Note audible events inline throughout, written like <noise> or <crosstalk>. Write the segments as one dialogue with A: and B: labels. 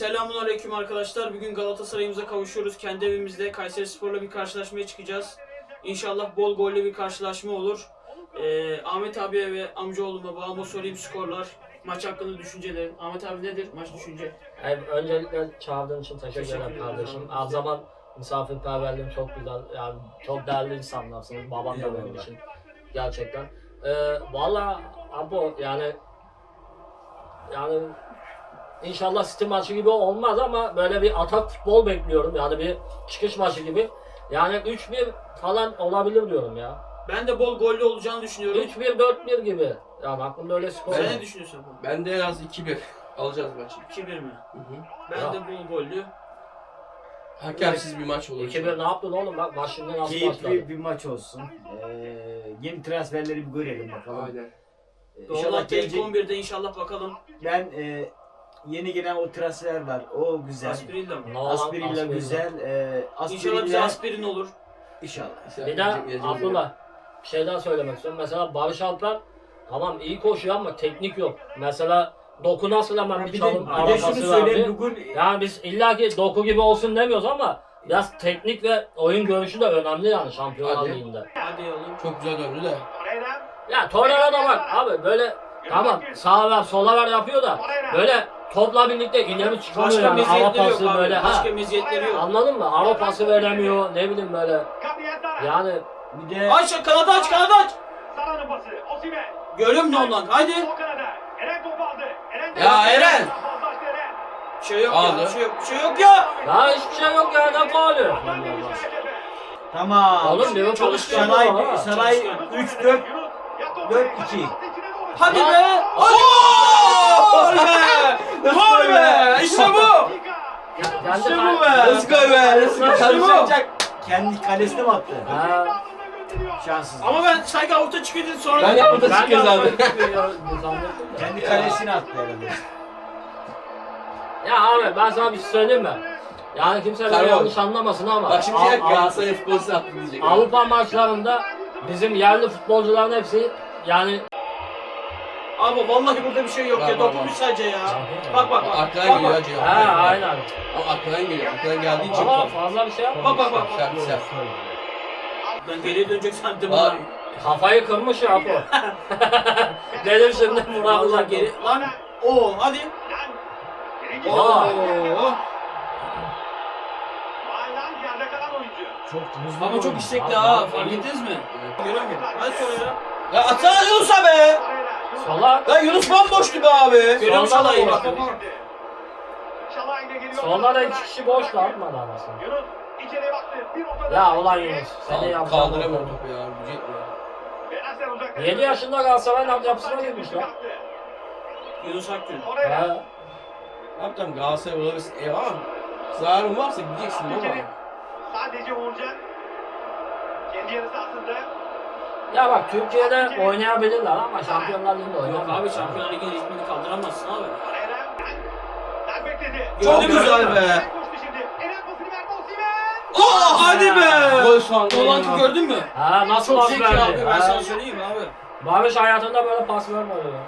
A: Selamun aleyküm arkadaşlar. Bugün Galatasaray'ımıza kavuşuyoruz. Kendi evimizde Kayseri Spor'la bir karşılaşmaya çıkacağız. İnşallah bol gollü bir karşılaşma olur. Ee, Ahmet abiye ve amcaoğluma babama sorayım skorlar. Maç hakkında düşüncelerim. Ahmet abi nedir maç düşünce?
B: Yani öncelikle çağırdığın için teşekkür ederim kardeşim.
A: De-
B: zaman misafirperverliğin çok güzel. Yani çok değerli insanlarsınız. Babam da benim için. Gerçekten. Ee, Valla Apo yani yani inşallah City maçı gibi olmaz ama böyle bir atak futbol bekliyorum. Yani bir çıkış maçı gibi. Yani 3-1 falan olabilir diyorum ya.
A: Ben de bol gollü olacağını düşünüyorum.
B: 3-1 4-1 gibi. Yani aklımda öyle skor.
A: Sen ne düşünüyorsun?
C: Ben de en az 2-1 alacağız maçı.
A: 2-1 mi?
C: Hı hı.
A: Ben
B: Ya.
A: de bol gollü.
C: Hakemsiz bir maç olur.
B: 2-1 ne yaptın oğlum bak şimdi nasıl başladı?
D: Keyifli bir maç olsun. Ee, yeni transferleri bir görelim bakalım.
C: Aynen.
D: Ee,
A: Doğru
D: İnşallah
A: ilk
D: gelecek.
A: 11'de inşallah bakalım.
D: Ben e, yeni gelen o transfer var. O güzel.
A: Aspirilla mı?
B: Ne olan
D: Aspirilla
B: Aspirilla.
D: güzel. E,
A: İnşallah bize aspirin olur.
D: inşallah.
B: Bir de Abdullah bir şey daha söylemek istiyorum. Mesela Barış Alper tamam iyi koşuyor ama teknik yok. Mesela doku nasıl hemen bir
D: Bir de,
B: çalım
D: bir de şunu
B: arabası
D: söyleyeyim
B: verdi.
D: bugün
B: Yani biz illaki doku gibi olsun demiyoruz ama biraz teknik ve oyun görüşü de önemli yani Şampiyonlar
C: Hadi.
B: Ligi'nde.
A: Hadi oğlum.
C: Çok güzel döndü de.
B: Ya Torreira da bak abi böyle tamam sağa ver sola ver yapıyor da böyle topla birlikte ileri çıkamıyor
A: Başka
B: yani hava
A: meziyetleri yok
B: pası
A: abi.
B: böyle ha.
A: Başka meziyetleri yok.
B: Anladın mı? Hava pası veremiyor ne bileyim böyle. Yani
D: bir de
A: Aç kanadı aç kanadı aç.
E: Sara'nın pası. Osimhen.
A: Görüyorum ne ondan. Haydi.
E: O kanada. Eren topu aldı. Eren
C: Ya Eren!
E: Fazlaştı Eren.
A: Bir şey yok
C: Aldı.
A: ya. Bir şey yok. Bir şey yok ya.
B: ya hiçbir şey yok ya ne faulü.
E: Hasan
D: tamam.
B: Oğlum Liverpool
A: Çalışkan
B: işte
D: Saray,
B: bu ha.
D: Saray
A: Çalışkan.
D: 3-4
E: Yunus. Yattı ortaya.
D: 4-2.
E: Pası içine doğru.
A: Hadi be. Gol be. Gol be. İşte bu. İşte bu be.
C: Nasıl gol be? Nasıl
A: İşte bu.
D: kendi kalesine mi attı?
B: Ha.
D: Şanssız.
A: Ama ben sanki avuta çıkıyordun sonra.
C: Ben yapmadım
B: Ben
C: çıkıyor
B: de
C: zaten.
B: zannettim de.
D: Kendi kalesine attı herhalde.
B: Ya abi ben sana bir şey söyleyeyim mi? Yani kimse beni yanlış anlamasın ama
C: Bak şimdi
B: Av- Av-
C: Galatasaray futbolcusu attı diyecek.
B: Avrupa maçlarında bizim yerli futbolcuların hepsi yani
A: Abi vallahi burada bir şey yok
C: Var,
A: ya. Dokunmuş sadece ya. Bak bak bak.
C: Arkadan
A: Bak
C: geliyor
A: bak.
C: hacı.
B: ha aynen.
C: Ama arkadan geliyor. Arkadan geldiği için.
B: Ama fazla bir şey yapma.
A: Bak bak bak.
C: Sert sert.
A: Ben geriye dönecek sandım.
C: Var.
B: Kafayı kırmış ya bu. <laughs> Dedim şimdi
A: Vallahi
B: Murat'la
A: geri. Lan. Oo hadi.
E: Geri
A: Oo.
E: gidiyor. Aynen yerde kalan oyuncu.
D: Çok hızlı.
A: Ama çok
D: oynadı.
A: istekli ha. Fark ettiniz mi?
C: Evet.
A: Göremiyorum. Hadi sonra ya.
C: Ya atsana Yunus'a be!
B: Sola
C: Ya Yunus bomboştu be abi.
A: Görüyorum
B: da
A: Salah'ı bak.
B: solda da iki kişi boştu atmadı anasını. Ya ulan Yunus seni yapacağım.
C: Kaldıramıyor topu ya. Gücek mi?
E: Benacer uzaklaştı.
B: 7 yaşında Galatasaray'ın altyapısına girmiş lan.
A: Yunus Akgün.
E: Torreira.
B: Ha.
C: Ne yapacağım Galatasaray olabilirsin. Ev ama zararın varsa gideceksin baba.
E: Sadece Uğurcan. Kendi yarı sahasında.
B: Ya bak Türkiye'de oynayabilirler ama Şampiyonlar Ligi'nde
A: Yok
B: oynayamaz.
A: abi Şampiyonlar Ligi'nin ritmini kaldıramazsın abi.
C: Çok
A: Gördün mü?
C: güzel be.
E: Osimhen.
A: Oh hadi be.
C: Gol sandım.
A: Dolantı'ı gördün mü?
B: Ha nasıl
A: Çok
B: pas
A: zeki
B: verdi?
A: abi ben
B: Ha.
A: sana söyleyeyim abi.
B: Barış hayatında böyle pas vermedi ya.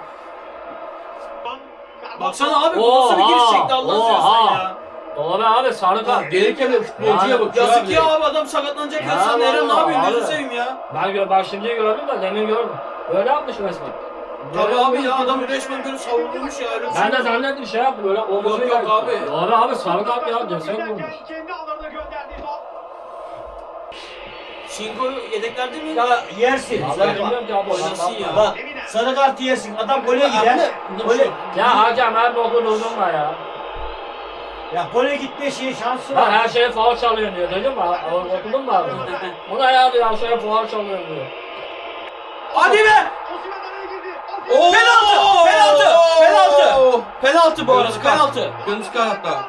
A: Baksana abi bu nasıl bir giriş çekti
B: Oha.
A: seversen ya.
B: Doğru abi sarı kart.
C: Gelirken de futbolcuya bakıyor
A: Yazık
C: abi.
A: ya abi adam sakatlanacak ya sen Eren ne yapıyorsun
B: abi.
A: gözünü seveyim ya.
B: Ben gö bak şimdi gördüm de demin gördüm. Böyle yapmış resmen.
A: Tabii abi ya adam resmen böyle savrulmuş ya şey.
B: Ben de zannettim şey yaptı böyle omuzuyla.
A: Yok, yok abi.
B: Doğru abi sarı kart ya desek vurmuş.
E: Kendi alanına gönderdiği top.
A: Şinko yedeklerde mi?
D: Ya yersin.
B: Abi
D: Sarı
B: bilmiyorum ki abi
A: Oynasın
B: oynasın
A: ya.
D: Bak sarı kart yersin. Adam gole gider. Gole,
B: Ya hakem her boku durdurma ya.
D: Ya gole gitme şey şansı
B: Ha
D: var.
B: her şeye faul çalıyor diyor mi? O- Okudun mu abi? Buna ya diyor her şeye faul çalıyor diyor.
A: Hadi be!
E: Osimhen araya girdi.
C: Oo!
A: Penaltı! Penaltı! Penaltı! Penaltı bu arada penaltı.
C: Kırmızı kart hatta.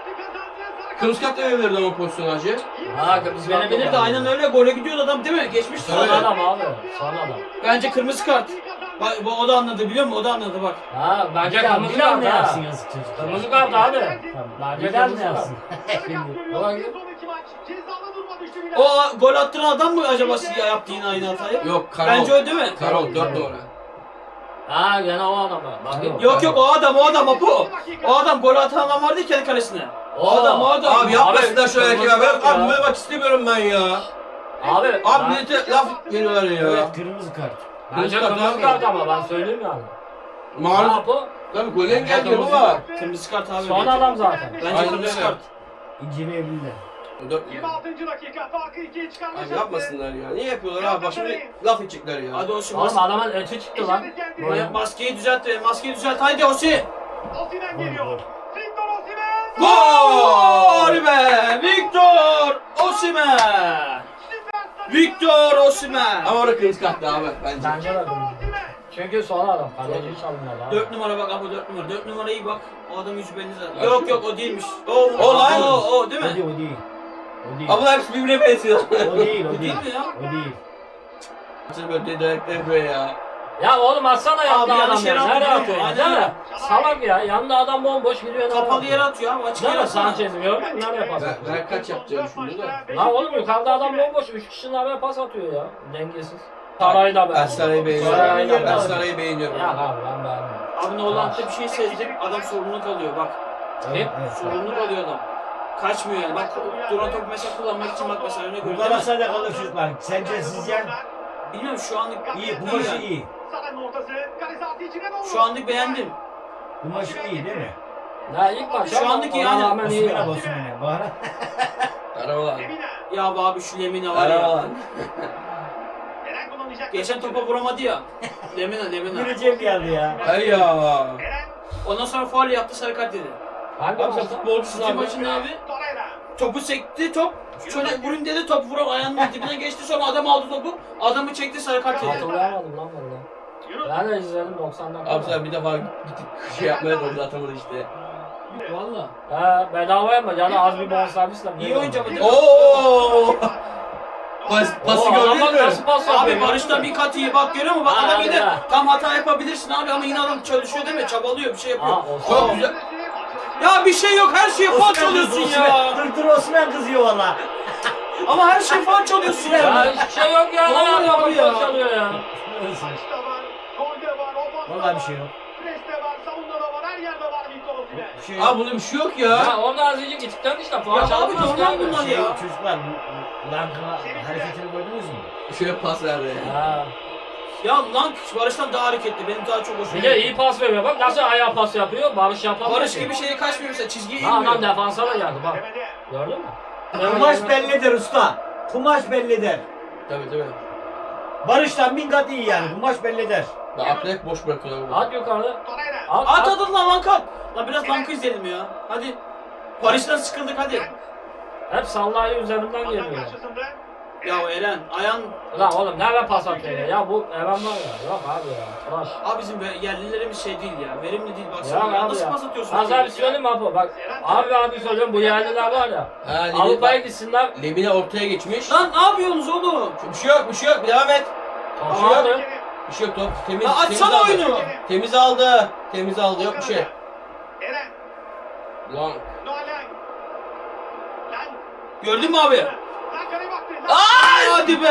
C: Kırmızı kart da verirdi ama pozisyon hacı.
B: Ha kırmızı kart
A: Verebilir de aynen öyle gole gidiyordu adam değil mi? Geçmiş
B: Son
C: Evet.
A: sonra.
B: adam abi. Son adam.
A: Bence kırmızı kart. Bak bu o da anladı biliyor musun? O da anladı bak.
B: Ha bence
D: Ya
B: kırmızı
D: Bilal
B: kart <laughs>
D: ne
B: ha.
D: yapsın yazık çocuk.
B: Kırmızı kart abi. Bence
D: Bilal
B: kırmızı
D: ne
B: kart.
D: yapsın?
A: O gol attıran adam mı acaba ya yaptı yine aynı hatayı?
C: Yok Karol.
A: Bence o değil mi?
C: Karol 4 numara.
B: Ha gene o adam. Bakayım.
A: Yok yok o adam o adam Apo. O adam gol atan adam vardı ya kendi kalesine. O adam o adam.
C: Abi yapmasınlar şöyle
B: kırmızı
C: ya. Ben
B: kart ya.
C: abi böyle maç istemiyorum ben ya.
B: Abi.
C: Abi millete laf veriyorlar ya.
D: Evet kırmızı kart.
B: Bence
C: kırmızı
B: kırmızı
C: kart
B: ama ben söyleyeyim yani. Ne
C: Maruz.
B: yapı?
C: Tabii golden geldi
A: Kırmızı-
C: baba.
A: Kırmızı kart abi.
B: Son adam zaten.
A: Bence
C: Aynen
A: kırmızı
C: öyle.
A: kart.
D: İnceleyebilirler.
C: Dört-
E: 26. dakika farkı ikiye çıkarma
C: Abi yapmasınlar ya. Niye yapıyorlar abi? Bak şimdi laf edecekler ya.
A: Hadi Osi
B: Oğlum adamın eti çıktı lan.
A: Buraya maskeyi düzelt maskeyi düzelt. Haydi Osi.
E: Osimhen geliyor. Victor Osimhen.
A: Gol be! Victor Osimhen! Victor Osimhen!
C: Ama orada kırmızı kartlı abi bence.
B: Bence de.
E: Osimhen.
B: Çünkü son adam. Kaleci alınmadı abi.
A: 4 numara bak abi 4 numara. 4 numara iyi bak. O adam yüzü zaten. Yok yok o değilmiş. O,
C: O lan.
A: O, o değil
D: O
A: mi?
D: değil, o değil. O değil.
C: Ama hepsi birbirine benziyor.
D: O değil, o
A: Değil
D: değil.
A: mi ya?
D: O değil.
C: Siz böyle direkler yapıyor ya.
B: Ya oğlum atsana
A: yanlış
B: adam
A: yere
B: ya. Nereye
A: atıyor.
B: atıyorsun?
A: Aynen
B: Değil mi? Salak ya. Yanında adam bomboş gidiyor.
A: Kapalı
B: atıyor?
A: yere atıyor abi. Açık
B: Değil
A: yere
B: mi?
A: atsana.
B: Sanchez'i gördün mü? Nereye pas
C: Ben,
B: atıyor?
C: ben kaç yapacağını düşündüm de.
B: Lan oğlum yukarıda adam bomboş. Üç kişinin araya pas atıyor ya. Dengesiz. Sarayı da
C: Ben
B: ben.
C: Saray'ı beğeniyorum.
B: Saray'ı da
C: Ben
B: ben.
C: Saray'ı beğeniyorum.
B: Ya abi ben beğenmiyorum.
A: Abi Nolan'da bir şey sezdim. Adam sorumluluk alıyor bak.
B: Ne?
A: Sorumluluk alıyor adam. Kaçmıyor yani. Bak duran topu mesela kullanmak için bak mesela öne
D: Bu
A: göre.
D: Galatasaray'da kalır çocuklar. Sence sizce?
A: Bilmiyorum şu anlık
D: İyi, bu maçı iyi.
A: Şu anlık beğendim.
D: Bu maçı iyi değil mi?
B: Ya ilk maç
A: Şu andaki
B: ona
A: yani-
B: rağmen iyi.
D: Osimhen'e. Bana.
C: Arabalar.
E: Lemina.
A: Ya abi şu Lemina var ya. Geçen topa vuramadı ya. Lemina Lemina.
D: Güleceğim geldi ya.
C: Ay ya.
E: Eren.
A: Ondan sonra faul yaptı sarı kart dedi.
B: Hangi
C: Abi sen
B: maçta?
C: futbolcusun
A: City
C: abi.
A: maçında abi. Topu sekti top. Şöyle vurayım dedi top vurup ayağının dibine geçti sonra adam aldı topu. Adamı çekti sarı kart dedi.
B: Hatırlayamadım lan valla. De izledim 90 dakika.
C: Abi sen bir defa gittik şey yapmaya da atamadı işte.
A: Valla.
B: He bedavaya mı? Yani az bir bonservisle.
A: İyi oyuncu ama değil mi?
C: Oo! Pas, pası
B: Oo,
C: gördün mü?
B: nasıl pas?
A: Abi Barış'tan bir kat iyi bak görüyor musun? Bak
B: Ha,
A: adam de
B: be.
A: tam hata yapabilirsin abi ama yine adam çalışıyor değil mi? Çabalıyor bir şey yapıyor.
B: Aa,
C: çok güzel.
A: Ya bir şey yok her şeye faul çalıyorsun ya.
D: Dur dur Osman kızıyor valla. <laughs>
A: Ama her şeye faul çalıyorsun ya.
B: Ya hiçbir şey yok ya.
A: Vallahi
B: Vallahi
A: abi ya.
B: ya. çalıyor ya.
E: Maçta var. Golde var. Ofansta
D: Valla bir şey yok.
E: Preste var. Savunmada var. Her yerde var Victor Osimhen.
D: Bir şey yok.
C: Abi bunun bir şey yok ya.
B: Ya orada azıcık itikten işte.
A: Ya
B: Puan
A: abi
B: çalınmaz
A: normal bunlar
D: Şey,
A: ya.
D: çocuklar Lank'a hareketini gördünüz mü?
C: Şöyle pas verdi.
B: Ha.
A: Ya lan Barış'tan daha hareketli. Benim daha çok hoşuma
B: Bir de
A: gitti.
B: iyi pas veriyor. Bak nasıl ayağa pas yapıyor. Barış yapamıyor.
A: Barış
B: ki.
A: gibi şeye kaçmıyor mesela çizgiye
B: Ha adam
A: inmiyor.
B: defansa da geldi bak. Gördün mü?
D: Kumaş bellidir usta. Kumaş bellidir.
C: Tabii tabii.
D: Barış'tan bin kat iyi yani. Kumaş bellidir.
C: Daha aklı hep boş bırakıyorlar bunu.
B: At yukarı.
E: Torreira.
B: At
A: At
B: at.
A: at lan lan kalk. Lan biraz banka izleyelim ya. Hadi. Barış'tan sıkıldık hadi.
B: Hep sallayı üzerinden geliyor.
A: Ya Eren ayağın
B: Ulan oğlum nerede pas atıyor ya? Ya bu Eren var ya. Yok abi ya. Tıraş.
A: Abi bizim böyle yerlilerimiz şey değil ya. Verimli değil
B: Ya
A: baksana. Ya,
B: abi
A: nasıl
B: ya.
A: pas atıyorsun?
B: Ben sana bir söyleyeyim mi abi? Bak abi abi söylüyorum bu yerliler var ya.
C: Ha,
B: Avrupa'ya gitsinler.
C: Lemina ortaya geçmiş.
A: Lan ne yapıyorsunuz oğlum?
C: Bir şey yok, bir şey yok. Devam et.
B: Tamamdır.
C: Bir şey yok top. Temiz,
A: Lan
C: temiz
A: açsana
C: aldı.
A: oyunu.
C: Temiz aldı. Temiz aldı. Yok bir şey.
E: Eren.
C: Lan.
A: Gördün mü abi?
E: Lang kaleye baktı. Lang.
C: Ay!
A: Hadi be.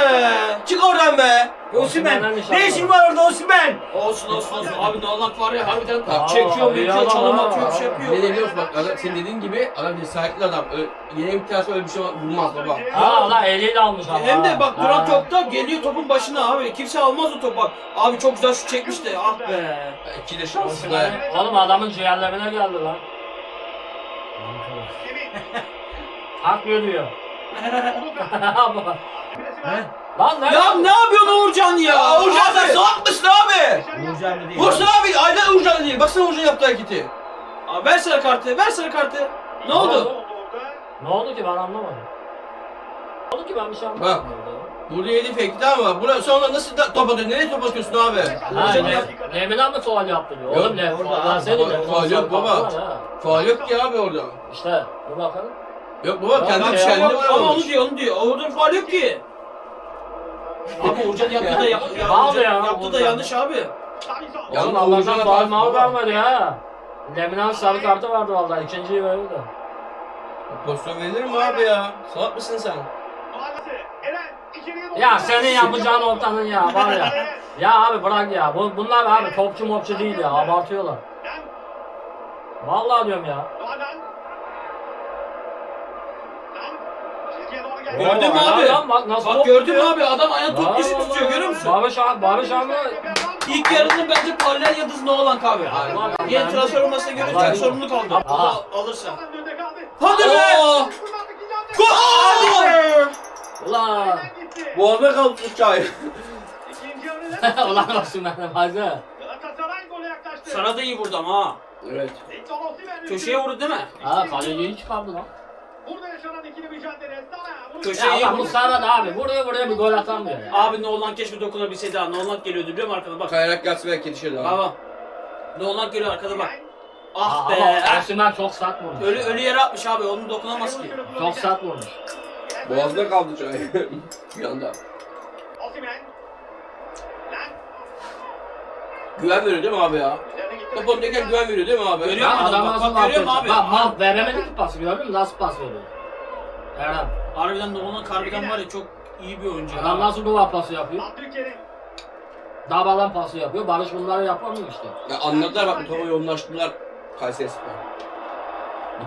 C: Çık oradan be.
D: Osimhen. Ne işin var orada Osimhen?
A: Olsun olsun olsun. Abi Nolan var ya harbiden
C: Aa,
A: çekiyor,
B: adam
A: çalım atıyor, bir şey
C: Ne
A: yapıyor.
C: de biliyorsun bak adam senin dediğin gibi adam bir sahipli adam. Öyle, yine bir tanesi öyle bir şey vurmaz baba.
B: Ha lan eliyle almış ama.
A: Hem de bak duran topta geliyor topun başına abi. Kimse almaz o topu bak. Abi çok güzel şut çekmişti. Ah be.
C: İki de şanslı.
B: Osimhen- Oğlum adamın ciğerlerine geldi lan.
E: Semih.
B: Hak
D: He?
B: lan ne?
A: Ya ne yapıyorsun Uğurcan ya?
C: Ya Uğurcan sen
A: Abi.
C: salak mısın abi?
D: Uğurcan değil.
C: Vursana abi. Aynen Uğurcan değil. Baksana Uğurcan yaptığı hareketi.
A: Abi ver sarı kartı, ver sarı kartı. Ne oldu?
B: Ne oldu ki ben anlamadım. Ne oldu ki ben bir şey anlamadım.
C: Bak. Burada yedi fake'ti ama buna sonra nasıl da top atıyorsun? Nereye top atıyorsun abi?
B: Ha, ne,
A: ya.
B: Lemina mı faul yaptı diyor.
C: Yok,
B: Oğlum ne?
D: abi,
B: seni de.
C: faul yok baba. Faal yok ki abi orada.
B: İşte dur bakalım.
C: Yok baba
B: Ya
C: kendi bir kendine
A: Ama onu diyor, onu diyor. Orada faal yok ki. Abi Uğurcan yaptı da, yap,
B: Faul <laughs> ya,
A: yaptı da
B: Uğurcan.
A: yanlış abi.
B: Oğlum
C: Allah'tan
B: Allah'tan
C: faul
B: faul maul
C: baba.
B: vermedi ya. Lemina'nın sarı kartı vardı vallahi. ikinciyi verdi de.
C: Pozisyon verilir mi abi ya? Salak mısın sen?
B: Ya senin yapacağın ortanın ya var ya. Ya abi bırak ya. Bu, bunlar abi topçu mopçu değil ya. Abartıyorlar. Vallahi diyorum ya.
A: Gördün mü abi?
B: lan bak nasıl
A: Bak
B: top
A: gördün mü
B: tutuyor.
A: abi adam ayağını top dışı tutuyor görüyor musun?
B: Barış abi, Barış abi.
A: İlk yarının bence paralel yıldız ne olan kahve.
B: Vallahi
A: Yeni
B: ben-
A: transfer olmasına göre çok sorumluluk aldı. Al- alırsa. Hadi be!
E: Hamle.
A: Gol!
B: Ulan.
C: Boğazına kaldı
E: hamle.
B: Ulan olsun.
E: Galatasaray gole yaklaştı.
A: Sana da iyi vurdu ama ha.
C: Evet.
A: Köşeye vurdu değil mi?
B: Ha kaleciyi çıkardı lan.
E: Burada yaşanan ikili mücadele.
A: Köşeye
B: Ya
A: iyi
B: ulan bu
A: vurdu.
B: sırada da abi vuruyor vuruyor bir gol atamıyor ya.
A: Abi Nolan keşke dokunabilseydi ha. Nolan geliyordu biliyor musun arkada bak.
C: Kayarak gelse belki yetişirdi abi.
A: Baba. Nolan geliyor arkada bak. Ah
B: Aa,
A: be.
B: Ama Osimhen çok sert vurmuş.
A: Ölü, ölü yere atmış abi onu dokunamaz ki.
B: Çok sert vurmuş.
C: Boğazına kaldı Çay. <laughs> bir anda.
E: Osimhen. Lan.
C: Güven veriyor değil mi abi ya?
E: Üzerine gitti.
C: Top oynarken güven veriyor değil mi abi?
A: Görüyor musun?
B: adam
A: Bak,
B: nasıl
A: bak, görüyor musun
B: yapıyor?
A: abi?
B: Bak bak veremedi ki pası gördün mü? Nasıl pas veriyor? Erdem.
A: Harbiden Nolan harbiden var ya çok iyi bir oyuncu.
B: Adam
A: ya.
B: nasıl duvar pası yapıyor?
E: Abdülkerim.
B: Dabalan pası yapıyor. Barış bunları yapamıyor işte.
C: Ya anladılar bak bu topu yoğunlaştılar. Kayseri Spor.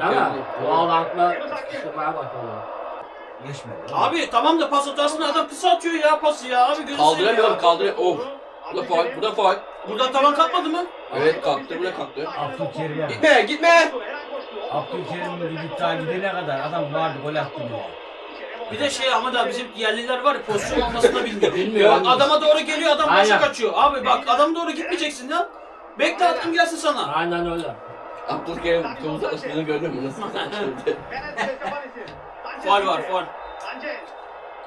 B: Değil mi? Doğal rankla sıkıştırmaya bak valla.
D: Geçmedi.
A: Abi tamam da pas atarsın adam kısa atıyor ya pası ya abi gözü
C: Kaldıramıyorum
A: ya.
C: kaldıramıyorum. Of. Bu da faul. Bu da faul.
A: Burada tavan kalkmadı mı?
C: Evet kalktı. Bu da kalktı.
D: Abdülkerim'e.
C: Gitme gitme.
E: Koştu.
D: Abdülkerim'in bir iddia gidene kadar adam vardı gol attı bile.
A: Bir de şey ama da bizim yerliler var ya pozisyon olmasını bilmiyor.
B: Bilmiyor.
A: Bak adama doğru geliyor adam başa
B: Aynen.
A: kaçıyor. Abi bak adam doğru gitmeyeceksin lan. Bekle attım gelsin sana.
B: Aynen öyle.
C: Abdülkerim topu ısındığını gördün mü? Nasıl? <laughs>
A: Faul var faul.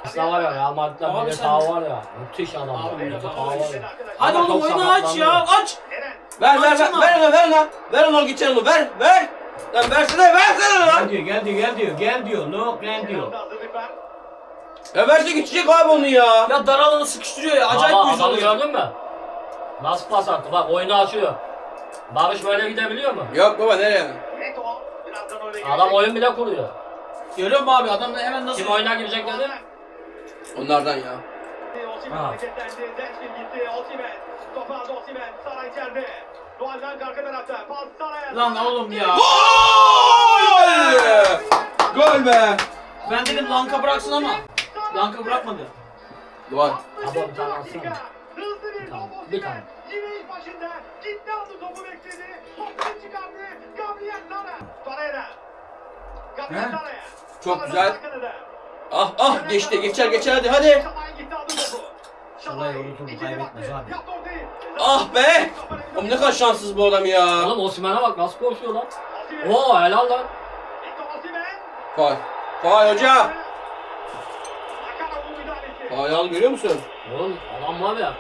B: Aslında var ya Real Madrid'den
A: Abi
B: bir
A: sen-
B: tava var ya. Müthiş adam.
A: Abi
B: ya.
A: böyle
B: Tava
A: tava
B: var ya.
A: Hadi
B: Ama
A: oğlum
B: çok
A: oyunu aç ya aç.
C: Ver ver ver. Ver ona ver ona. Ver ona gideceksin onu. Ver ver. Lan versene versene lan.
D: Gel diyor gel diyor gel diyor gel diyor. No gel diyor.
C: Ya verse geçecek abi onu ya.
A: Ya dar alanı sıkıştırıyor ya acayip
B: Baba,
A: uyuz
B: adamı
A: oluyor.
B: gördün mü? Nasıl pas attı? Bak oyunu açıyor. Barış böyle gidebiliyor mu?
C: Yok baba nereye?
E: Neto. Birazdan öyle
B: Adam oyun bile kuruyor.
A: Görüyor musun abi adam hemen nasıl...
B: Kim oyuna girecek dedi?
C: Onlardan ya.
E: Osimhen
D: Ha.
E: hareketlendi. Zençkin gitti. Osimhen. Topu aldı Osimhen. Sara içeride. Doğan'dan arka tarafta. Pas Sara'ya.
A: Lan oğlum ya.
C: Gol! Gol be.
A: Ben dedim Lanka bıraksın ama. Lanka bırakmadı.
C: Gol.
B: Abi atsana.
E: Hızlı bir top
B: bir
E: Osimhen.
B: tane.
E: Yine ilk başında. Gitti aldı topu bekledi. Topu çıkardı. Gabriel Sara. Torreira. Gabriel? Sara'ya.
C: Çok güzel. Ah ah geçti geçer geçer hadi hadi.
E: Şalay topu. İçeri
D: kaybetmez abi.
C: Ah be. Oğlum ne kadar şanssız bu adam ya.
B: Oğlum Osimhen'e bak nasıl koşuyor lan. Oo helal lan.
E: Victor Osimhen.
C: Faul. Faul hocam.
E: Hakan Oğlu müdahalesi.
C: Faul al görüyor musun?
B: Oğlum adam var ya.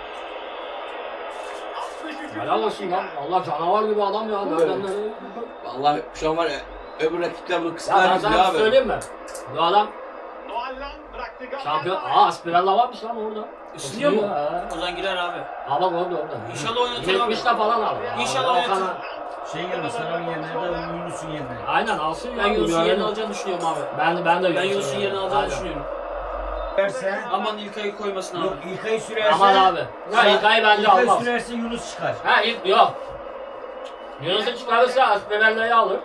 E: 63.
B: Helal olsun lan. Allah canavar gibi adam ya. Nereden nereye?
C: Vallahi şu an var ya öbür rakipler bunu
B: Ya ben
C: kıskanır gibi
B: sana
C: abi.
B: söyleyeyim mi? Bu adam şampiyon. Aa Aspirella varmış lan orada.
A: Isınıyor mu?
B: Ha.
A: O zaman girer abi.
B: Aa bak orada orada.
A: İnşallah oynatır abi.
B: 70'te falan aldı.
A: İnşallah
B: Aa,
A: oynatır.
B: Okan'a-
D: Şey yerine Sarı'nın yerine de Yunus'un yerine.
B: Aynen alsın ya.
A: Ben Yunus'un yerini alacağını düşünüyorum abi.
B: Ben de ben de
A: Ben Yunus'un yerini alacağını
B: Aynen.
A: düşünüyorum.
D: Verse.
A: Aman İlkay'ı koymasın
D: Yok
A: abi.
D: İlkay'ı sürerse.
B: Aman abi. Ya İlkay'ı bence
D: İlkay
B: almaz.
D: sürerse Yunus çıkar.
B: Ha ilk yok. Yunus'u çıkarırsa Aspirella'yı alır.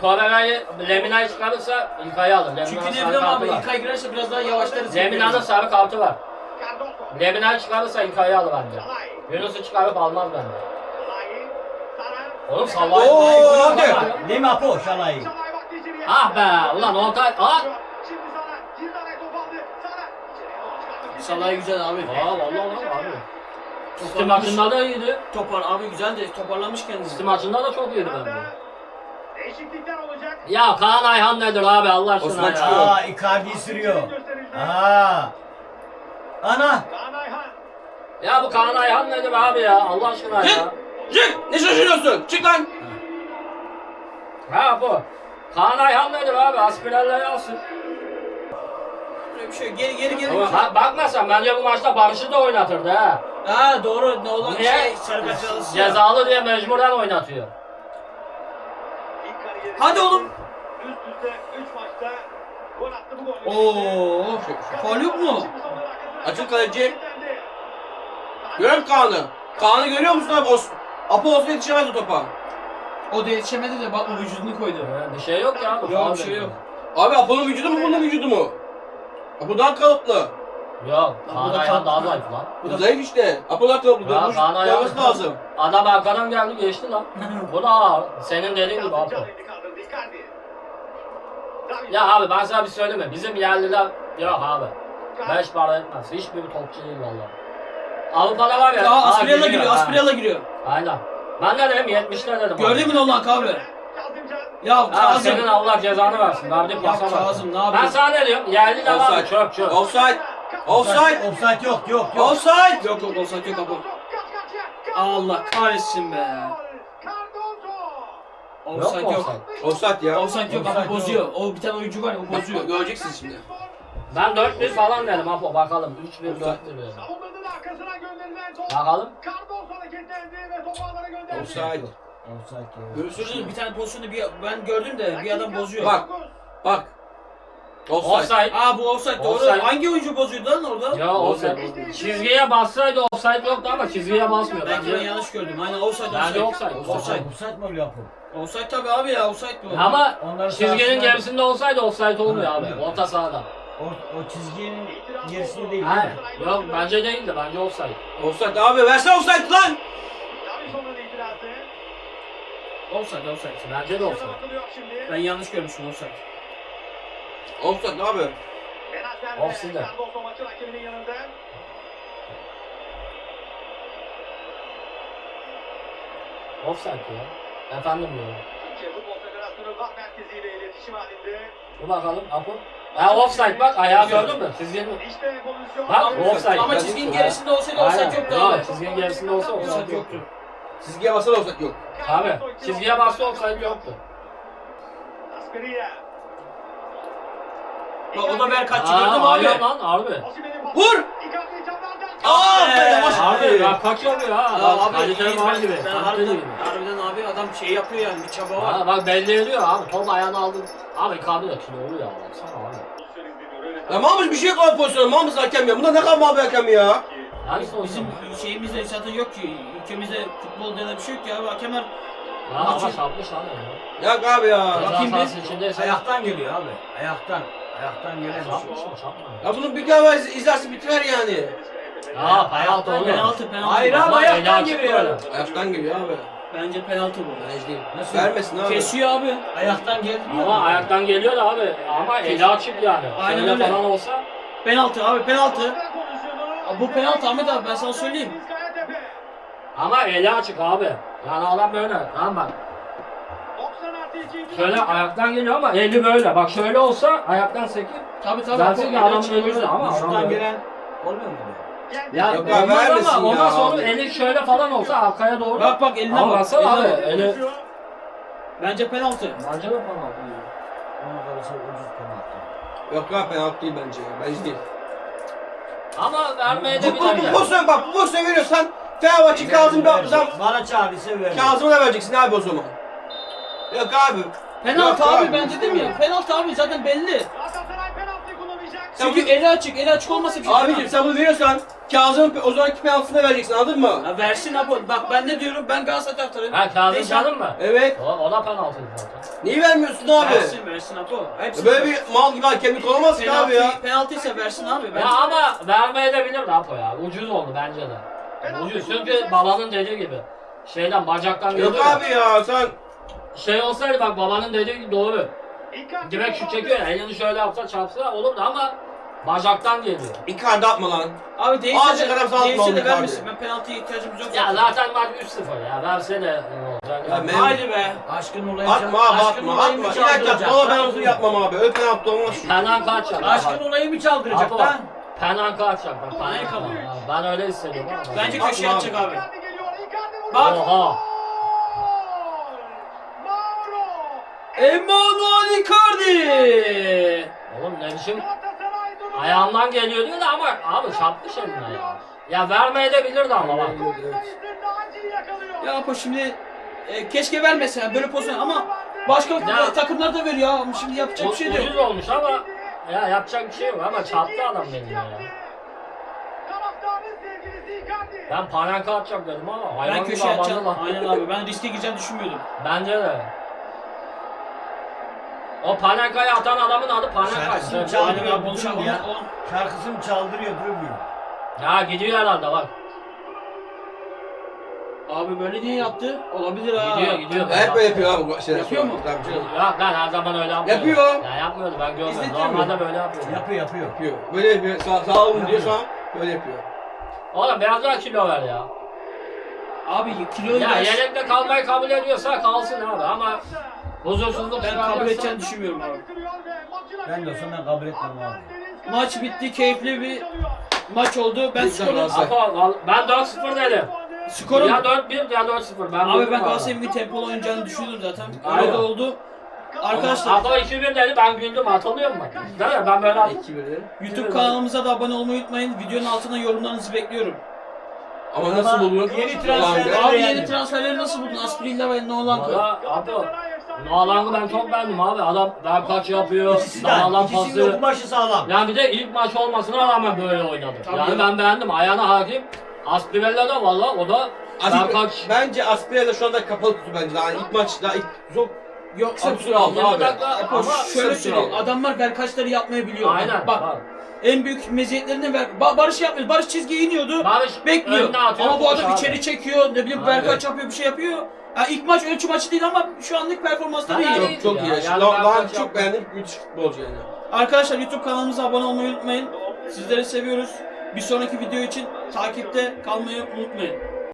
B: Torreira'yı, Lemina'yı çıkarırsa İlkay'ı alır. Lemina'nın
A: Çünkü ne
B: sarı kartı
A: abi
B: var.
A: İlkay girerse biraz daha yavaşlarız.
B: Lemina'nın sarı kartı var. Lemina'yı çıkarırsa İlkay'ı alır bence. Yunus'u çıkarıp almaz bence. Oğlum Salvay.
C: Oo, hadi.
D: Değil mi Apo Şalay'ı?
B: Ah be ulan Oltay.
E: Çıkardı.
A: Salay güzel abi.
B: Aa vallahi lan abi. City maçında da iyiydi.
A: Topar abi güzel de toparlamış kendini.
B: City maçında da çok iyiydi bence.
E: Değişiklikler olacak.
B: Ya Kaan Ayhan nedir abi Allah aşkına
C: Osman
B: ya.
C: çıkıyor.
D: Aa Icardi'yi sürüyor. Aa. Ana.
E: Kaan Ayhan.
B: Ya bu Kaan Ayhan nedir abi ya Allah aşkına
C: Çık.
B: ya.
C: Çık. Ne şaşırıyorsun? Çık lan.
B: Ha bu. Kaan Ayhan nedir abi? Aspirella'yı alsın.
A: Böyle bir şey geri geri geri.
B: Ama ha, bakmasan bence bu maçta Barış'ı da oynatırdı ha.
A: Ha doğru ne olan
B: Niye?
A: şey sarı ya.
B: Cezalı diye mecburen oynatıyor.
A: Hadi oğlum.
E: Üst üste 3 maçta Gol attı bu gol.
A: Oo, faul yok mu?
C: Açık kaleci. Görüyor musun Kaan'ı? Kaan'ı görüyor musun abi? Os Apo olsa yetişemez o topa.
A: O da yetişemedi de bak o vücudunu koydu.
B: Ee, Bir şey yok ya.
A: Yok, bir şey yok.
C: Abi Apo'nun vücudu mu bunun vücudu mu? Apo daha kalıplı.
B: Yok. Kaan
A: da
B: daha zayıf lan.
C: Bu zayıf işte. Apo kalıplı.
B: Ya
C: Durmuş.
B: Kaan ayağı-
C: Görmesi lazım.
B: Adam arkadan geldi geçti lan. <laughs> Bu da ağır. Senin dediğin gibi abi. Ya abi ben sana bir söyleme. Bizim yerliler yok abi. Beş para etmez. Hiçbir topçu değil valla. Avrupa'da var ya.
A: Aa, Aspirella
B: giriyor, ha.
A: Aspirella giriyor.
B: Aynen. Ben de dedim 70'ler dedim.
A: Gördün mü Nolan abi? Ya
B: Ha,
A: Kazım.
B: senin Allah cezanı versin. Verdi
A: Ya
B: pasa bak.
A: Kazım ne
B: Ben
A: yapıyorsun?
B: sana ne diyorum? Yerli de var?
C: Offside.
B: Çöp çöp.
C: Offside. Offside.
D: Offside yok yok yok.
C: Offside.
A: Yok yok offside yok abi. Allah kahretsin be. Offside
B: mu
A: yok.
B: offside?
C: Ya.
A: Offside yok abi bozuyor. O bir tane oyuncu var ya o bozuyor.
C: Göreceksin şimdi.
B: Ben 4-1 falan dedim Apo bakalım. 3-1 4-1 dedim.
E: Savunmanın arkasına gönderilen top.
B: Bakalım.
C: Offside.
D: Offside yok.
C: Görürsün.
A: Bir tane pozisyonu bir ben gördüm de bir adam bozuyor.
C: Bak. Bak. Offside.
B: Offside.
A: Aa bu offside doğru.
B: Offside.
A: Hangi oyuncu bozuyordu lan orada?
B: Ya offside. Çizgiye bassaydı offside yoktu ama çizgiye basmıyor.
A: Belki ben
B: Bence,
A: yanlış gördüm. Aynen offside
B: bence
A: offside.
B: offside.
A: Offside.
D: Offside mi öyle yapın?
A: Offside tabii abi ya offside bu.
B: Ama
D: Onların
B: çizginin
D: sahasına-
B: gerisinde olsaydı offside olmuyor abi.
D: evet.
B: Orta sahada.
D: O, o çizginin gerisinde değil.
B: Ha,
D: değil mi?
B: yok bence değildi. Bence offside.
C: Offside abi. Versene offside lan.
A: Offside offside.
B: Bence de offside.
A: Ben yanlış görmüşüm offside.
C: Offside abi.
E: Benazer
B: Offside.
E: maçın hakeminin yanında.
B: Offside ya. Efendim diyorum.
E: Türkiye Futbol Federasyonu VAR merkeziyle iletişim halinde.
B: Dur bakalım Apo. Ha offside bak ayağı gördün mü? Çizginin.
E: İşte pozisyon.
B: Bak offside.
A: Ama çizginin
C: de-
A: gerisinde olsaydı offside yoktu
B: Yok,
A: abi.
B: çizginin gerisinde olsa offside yoktu.
C: Çizgiye basana offside yok.
B: Abi çizgiye bastı offside yoktu.
E: Asperia.
A: Bak o da ver kaççı
B: Aa,
A: gördün mü abi?
B: aynen lan
E: pası.
C: Vur!
A: Be,
C: yavaş.
B: Harbi ya kaçıyor bu ya.
A: Aa,
B: Adam
A: abi iyi,
B: var
A: ben,
B: gibi.
A: ben harbiden,
B: gibi.
A: harbiden abi adam şey yapıyor yani bir çaba var.
B: Ha, bak belli ediyor abi. Top ayağına aldı. Abi Icardi de kilolu ya. Baksana abi.
E: Pozisyon
C: Ya Mahmut bir şey yok abi pozisyonu. Mahmut hakem ya. Bunda ne kadar Mahmut hakem ya?
B: Yani
A: Bizim, bizim şeyimizde zaten yok ki. Ülkemizde futbol denen bir şey yok ki abi. Hakemler
B: Ya ama
A: Maçı-
B: çarpmış lan ya.
C: Yok abi ya.
A: Bakayım
B: içindeyse.
D: Ayaktan geliyor abi. Ayaktan. Ayaktan gelen şey.
C: Ya bunu bir iz- izlersin bitirer yani.
B: Ya penaltı oğlum.
A: penaltı penaltı.
D: Hayır abi ayaktan
B: böyle.
C: Ayaktan geliyor abi.
A: Bence penaltı bu.
C: Bence değil.
D: Nasıl?
C: Vermesin abi.
A: Kesiyor abi.
D: Ayaktan geldi.
B: Ama ayaktan geliyor da abi. Ama eli açık yani.
A: Aynen öyle.
B: falan olsa.
A: Penaltı abi penaltı. Aa, bu penaltı Ahmet abi ben sana söyleyeyim.
B: Ama eli açık abi. Yani adam böyle. Tamam bak.
E: 90 artı ikinci
B: Şöyle ayaktan geliyor ama eli böyle. Bak şöyle olsa ayaktan sekip.
A: Tabii tabii.
B: Dersin ki adamın ama adam
D: Şuradan
B: böyle.
D: gelen olmuyor mu?
B: Ya
C: Yok
B: olmaz
C: vermesin
B: ama ondan
C: ya
B: sonra
C: abi.
B: eli şöyle falan olsa arkaya doğru.
A: Bak bak eline
B: Ama
A: bak.
B: baksana
A: eline
B: abi.
A: bak.
B: Eli.
A: Bence penaltı.
B: Bence de penaltı.
D: Ona ucuz penaltı.
C: Yok abi penaltı değil bence ya. Bence değil.
B: Ama vermeye de
C: Bu, bu, bu
B: bilir.
C: pozisyon bak bu pozisyon veriyorsan Fenerbahçe Kazım bir zam
D: Bana çağırdıysa ver.
C: Kazım'a da vereceksin abi o zaman. Yok abi.
A: Penaltı
C: Yok
A: abi
C: abi,
A: ben dedim ya. Penaltı abi zaten belli.
E: Galatasaray penaltı kullanacak.
C: Sen
A: Çünkü
C: bu-
A: eli açık. Eli açık olmasa bir şey
C: Abicim
A: demem.
C: sen bunu veriyorsan Kazım'ın pe- o zamanki penaltısını da vereceksin anladın mı?
A: Ya versin abi. Bak ben ne diyorum? Ben Galatasaray taraftarıyım.
B: Ha Kazım canım mı?
C: Evet.
B: O, o da penaltı zaten.
C: Niye vermiyorsun abi?
A: Versin versin Apo. Hepsi
C: Böyle bir mal gibi hakemlik olamaz ki abi ya.
A: Penaltıysa versin abi. Bence.
B: Ya ama vermeye de bilir Apo ya. Ucuz oldu bence de. Ucuz çünkü babanın dediği gibi. Şeyden bacaktan
C: Yok
B: geliyor. ya.
C: abi ya sen
B: Şey olsaydı bak babanın dediği gibi doğru. Direkt şut çekiyor ya. Elini şöyle yapsa çarpsa olurdu ama bacaktan geliyor.
C: Icardi atma lan.
A: Abi değilse
C: Azıcık adam
A: de,
C: sağ
A: değilse
C: atma
A: de
C: oldu
A: vermesin. Ben penaltıya ihtiyacımız yok.
B: Ya zaten maç 3-0 ya. Verse de ne olacak?
C: Ya
B: Ya,
C: men-
A: Haydi be.
D: Aşkın olayı
C: Atma abi
D: Aşkın
C: atma atma. İlaç atma ama ben onu yapmam abi. Öyle penaltı olmaz.
B: Penan kaç ya?
D: Aşkın olayı mı çaldıracak lan?
B: Penan kaç ya? Ben, penan ya. ben öyle hissediyorum ama.
A: Bence
C: Atma
A: köşeye
C: abi.
A: atacak abi. Bak.
B: Oha.
A: Emanuel Icardi.
B: Oğlum ne biçim ayağımdan geliyor diyor da ama abi çarpmış eline ya. Ya vermeye de bilirdi ama bak.
A: Ya Apo şimdi e, keşke vermese yani böyle pozisyon ama başka
B: Ya-
A: takımlar da veriyor abi. Şimdi yapacak bir şey yok.
B: Ucuz olmuş ama ya yapacak bir şey yok ama çarptı adam beni ya.
E: Taraftarın sevgilisi Icardi.
B: Ben panenka atacak dedim ama hayvan
A: Ben
B: gibi abandılar.
A: Aynen abi. Ben riske gireceğini düşünmüyordum.
B: Bence de. O panenkayı atan adamın adı
D: Şarkısını
B: panenkaydı.
D: çal-
A: Aynen abi. Onu şu an
D: Ya.
A: onu- onu-
D: Şarkısını çaldırıyor durmuyor.
B: Ya gidiyor herhalde bak.
A: Abi böyle niye yaptı? Olabilir ha.
B: Gidiyor gidiyor.
C: Hep böyle yapıyor abi bu şeyler
A: Yapıyor
C: sonra.
A: mu?
C: Tabii canım.
B: Ya ben her zaman öyle yapmıyorum.
C: Yapıyor.
B: Ya yapmıyordu ben görmedim.
C: İzletiyor mu?
B: Normalde böyle yapıyor.
D: Yapıyor yapıyor.
C: Yapıyor. Böyle yapıyor. Sağ, sağ olun diyor sağ. Böyle yapıyor.
B: Oğlum biraz daha kilo ver ya.
A: Abi kilo
B: Ya
A: ver.
B: yedekte kalmayı kabul ediyorsa kalsın abi ama huzursuzluk
A: Ben kabul edeceğini düşünmüyorum abi.
D: Ben de olsam ben kabul etmem abi.
A: Maç bitti, keyifli bir maç oldu. Ben skoru,
C: Galatasaray.
B: Apo, ben 4-0 dedim.
A: skoru
B: Ya 4-1 ya 4-0. Ben
A: Abi ben. Galatasaray'ın bir tempolu oynayacağını düşünüyordum zaten.
B: Aynen.
A: Öyle de oldu. Arkadaşlar
B: Apo 2-1 dedi ben güldüm hatırlıyor musun? Değil mi? Ben böyle
C: İki biri.
A: YouTube kanalımıza da abone olmayı unutmayın. Videonun altına yorumlarınızı bekliyorum.
C: Ama nasıl buldun?
D: yeni transferler-.
A: Abi
D: yani.
A: yeni transferleri nasıl buldun? Asprilla ve Nolanko.
B: Valla Apo. Noalang'ı ben çok beğendim abi. Adam daha kaç yapıyor.
D: İkisi de,
B: Dağlan
D: ikisinin de
B: pası.
D: kumaşı sağlam.
B: Yani bir de ilk maç olmasına rağmen böyle oynadı.
A: Tabii
B: yani
A: ya.
B: ben beğendim. Ayağına hakim. Aspirella da valla o da daha
C: Aspi-
B: kaç
C: Bence Aspirella şu anda kapalı kutu bence. Daha ilk maç daha ilk çok
A: Yok
C: kısa bir
A: abi,
C: süre aldı
B: 20
C: abi.
B: dakika
A: Apo,
B: ama
A: şöyle
C: kısa bir süre
A: söyleyeyim.
C: aldı.
A: Adamlar verkaçları yapmayı biliyor.
B: aynen.
A: Bak
B: bak.
A: en büyük meziyetlerini ver. Ba- Barış yapmıyor. Barış çizgiye iniyordu.
B: Barış
A: Bekliyor.
B: önüne atıyor,
A: Ama bu
B: koş
A: adam
B: abi.
A: içeri çekiyor. Ne bileyim
B: Aynen.
A: verkaç yapıyor bir şey yapıyor. Ha, ilk maç ölçü maçı değil ama şu anlık performansları iyi.
C: çok çok
B: Ya,
C: iyi.
B: yani
C: Yani
B: ben
C: çok
B: yaptım.
C: beğendim. Müthiş futbolcu yani.
A: Arkadaşlar YouTube kanalımıza abone olmayı unutmayın. Sizleri seviyoruz. Bir sonraki video için takipte kalmayı unutmayın.